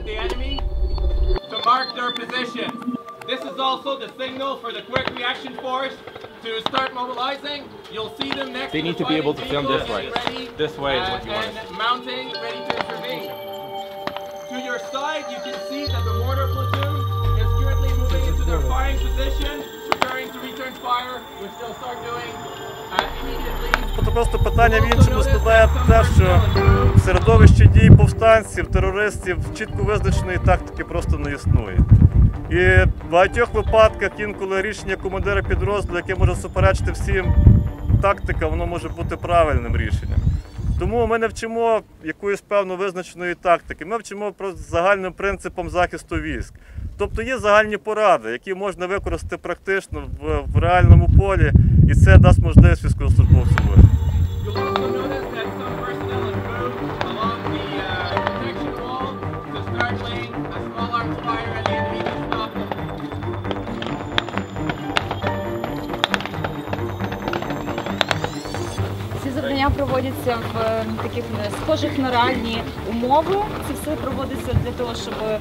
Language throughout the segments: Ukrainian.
with the enemy to mark their position. This is also the signal for the quick reaction force to start mobilizing. You'll see them next They to need the to be able to film this way. ready, This way is what you want and mounting, ready to intervene. To your side, you can see that the mortar platoon is currently moving into their firing position, Тобто просто питання в іншому складає те, що в середовищі дій повстанців, терористів чітко визначеної тактики просто не існує. І в багатьох випадках інколи рішення командира підрозділу, яке може суперечити всім тактикам, воно може бути правильним рішенням. Тому ми не вчимо якоїсь певно визначеної тактики. Ми вчимо про загальним принципом захисту військ. Тобто є загальні поради, які можна використати практично в, в реальному полі, і це дасть можливість військовослужбовцю. Ці завдання проводяться в е, таких е, схожих на реальні умови. Все проводиться для того, щоб е,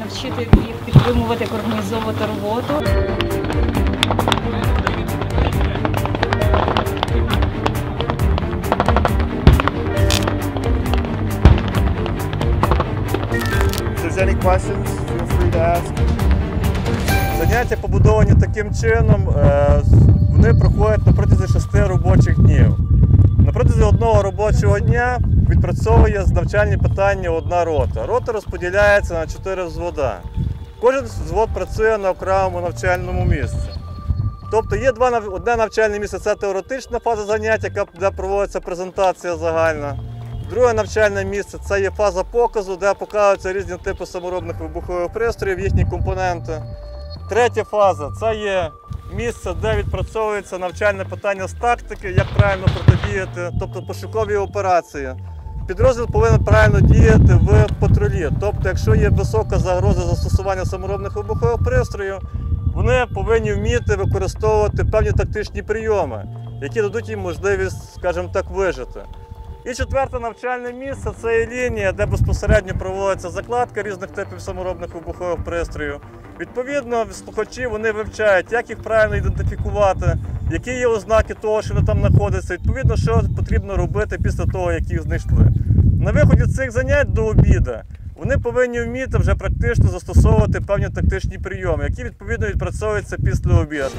навчити їх підтримувати, як організовувати роботу. Any questions, feel free to ask. Заняття побудовані таким чином, е, вони проходять на протязі шести робочих днів. На протязі одного робочого дня відпрацьовує з навчальні питання одна рота. Рота розподіляється на чотири взвода. Кожен взвод працює на окремому навчальному місці. Тобто є два одне навчальне місце це теоретична фаза занять, яка де проводиться презентація загальна. Друге навчальне місце це є фаза показу, де показуються різні типи саморобних вибухових пристроїв, їхні компоненти. Третя фаза це є місце, де відпрацьовується навчальне питання з тактики, як правильно протидіяти, тобто пошукові операції. Підрозділ повинен правильно діяти в патрулі. Тобто, якщо є висока загроза застосування саморобних вибухових пристроїв, вони повинні вміти використовувати певні тактичні прийоми, які дадуть їм можливість, скажімо так, вижити. І четверте навчальне місце це є лінія, де безпосередньо проводиться закладка різних типів саморобних вибухових пристроїв. Відповідно, слухачі вони вивчають, як їх правильно ідентифікувати, які є ознаки того, що вони там знаходяться, відповідно, що потрібно робити після того, як їх знайшли. На виході цих занять до обіду вони повинні вміти вже практично застосовувати певні тактичні прийоми, які відповідно відпрацьовуються після обіду.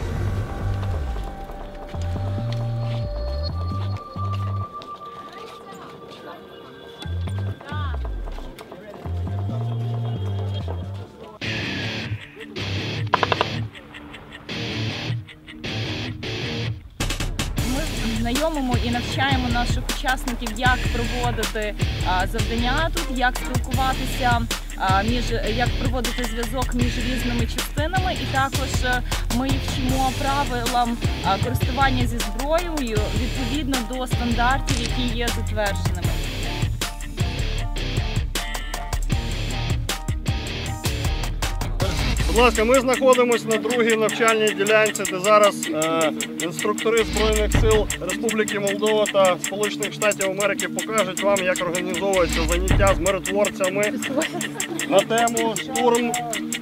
Знайомимо і навчаємо наших учасників, як проводити завдання тут, як спілкуватися між як проводити зв'язок між різними частинами, і також е, ми вчимо правилам користування зі зброєю відповідно до стандартів, які є затвердженими. Будь ласка, ми знаходимося на другій навчальній ділянці, де зараз е, інструктори Збройних сил Республіки Молдова та Сполучених Штатів Америки покажуть вам, як організовується заняття з миротворцями на тему штурм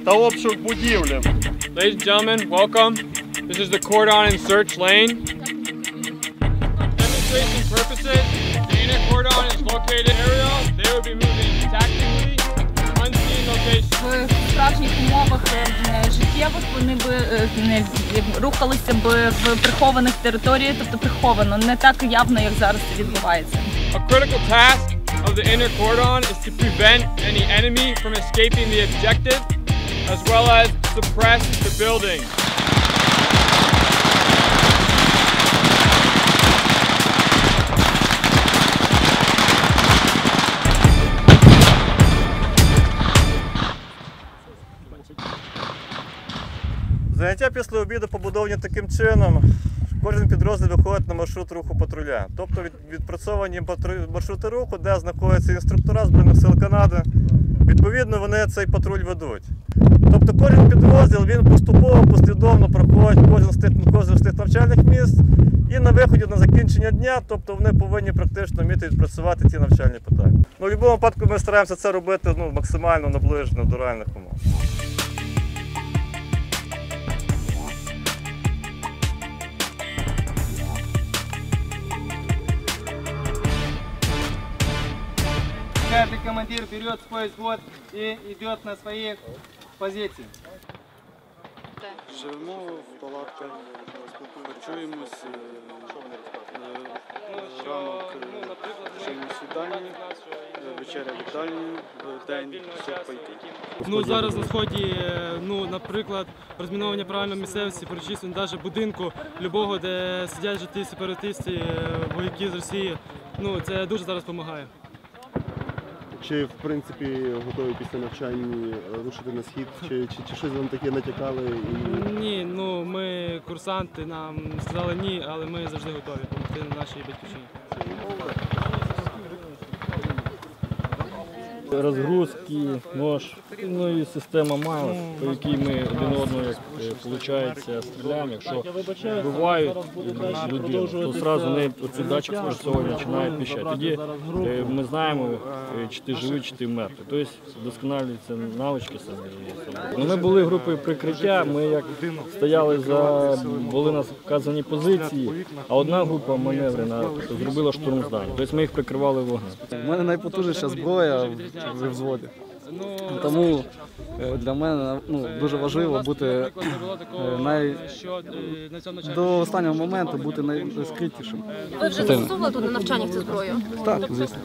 та обшук будівлі. Ladies and gentlemen, welcome. This is the cordon and search lane. Demonstration purposes, the inner cordon is located area. Справжніх умовах е, е, життєвих вони би е, рухалися б в прихованих територіях, тобто приховано, не так явно, як зараз це відбувається. A critical task of the inner cordon is to prevent any enemy from escaping the objective, as well as suppress the building. Заняття після обіду побудовані таким чином. Кожен підрозділ виходить на маршрут руху патруля. Тобто відпрацьовані маршрути руху, де знаходяться інструктора Збройних сил Канади. Відповідно, вони цей патруль ведуть. Тобто кожен підрозділ він поступово, послідовно проходить кожен з тих, кожен з тих навчальних місць І на виході на закінчення дня, тобто вони повинні практично вміти відпрацювати ці навчальні питання. Ну, в будь-якому випадку ми стараємося це робити ну, максимально наближено до реальних умов. Командир берет свой взвод и идет на свои позиции. Живемо в палатках, харчуємось, е, ранок е, чимось е, вечеря їдальні, в день суп пайки. Ну зараз на сході, ну наприклад, розміновування правильно місцевості, перечислення навіть будинку любого, де сидять жити сепаратисти, вояки з Росії. Ну це дуже зараз допомагає. Чи в принципі готові після навчання рушити на схід? Чи, чи, чи щось вам таке натякали? І... Ні, ну ми курсанти, нам сказали ні, але ми завжди готові допомогти нашій батьківщині. Розгрузки, нож, ну і система Майлз, по якій ми один одного, як виходить, стріляємо. Якщо вбивають людину, то одразу не оцей датчик спрацьовує, починає піщати. Тоді е, ми знаємо, е, чи ти живий, чи ти мертвий. Тобто вдосконалюються навички самі. Ну, Ми були групою прикриття, ми як стояли за були на вказані позиції, а одна група маневрена зробила штурм здання. Тобто ми їх прикривали вогнем. У мене найпотужніша зброя в взводі. Тому е, для мене ну, дуже важливо бути е, най... е, до останнього моменту бути найскритішим. Ви вже застосовували тут на навчаннях цю зброю? Так, звісно.